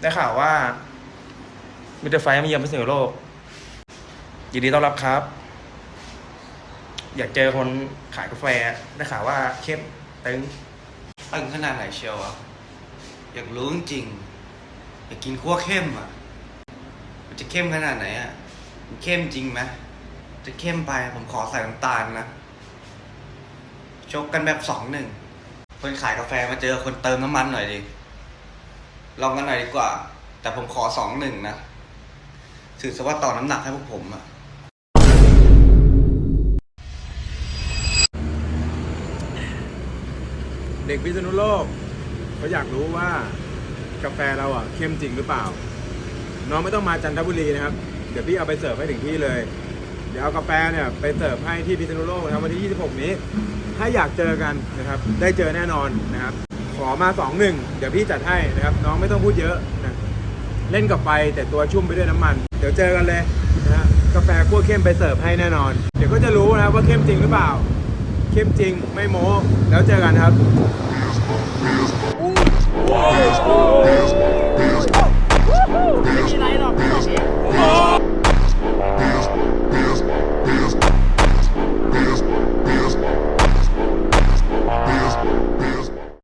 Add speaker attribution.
Speaker 1: ได้ข่าวว่ามิเตอร์ไฟมาเยือนพิษณุโลกยินดีต้อนรับครับ อยากเจอคนขายกาแฟได้ข่าวว่าเข้มตึง
Speaker 2: ตึงขนาดไหนเชียวอะอยากรู้จริงๆอยากกินขั้วเข้มอะมันจะเข้มขนาดไหนอะมันเข้มจริงไหมจะเข้มไปผมขอใส่น้ำตาลนะชกกันแบบสองหนึ่งคนขายกาแฟมาเจอคนเติมน้ำมันหน่อยดิ ลองกันหน่อยดีกว่า แต่ผมขอสองหนึ่งนะถือซะว่าต่อน้ำหนักให้พวกผมอะ
Speaker 3: เด็กพิษณุโลกเขาอยากรู้ว่ากาแฟเราอะเข้มจริงหรือเปล่า น้องไม่ต้องมาจันทบุรีนะครับ เดี๋ยวพี่เอาไปเสิร์ฟให้ถึงที่เลย เดี๋ยวเอากาแฟเนี่ยไปเสิร์ฟให้ที่พิษณุโลกนะครับวันที่ 26 นี้ ถ้าอยากเจอกันนะครับ ได้เจอแน่นอนนะครับ ขอมา2-1เดี๋ยวพี่จัดให้นะครับ น้องไม่ต้องพูดเยอะนะเล่นกับไฟแต่ตัวชุ่มไปด้วยน้ำมัน เดี๋ยวเจอกันเลยนะฮะกาแฟคั่วเข้มไปเสิร์ฟให้แน่นอน เดี๋ยวก็จะรู้นะครับว่าเข้มจริงหรือเปล่า เข้มจริงไม่โม้แล้วเจอกันครับ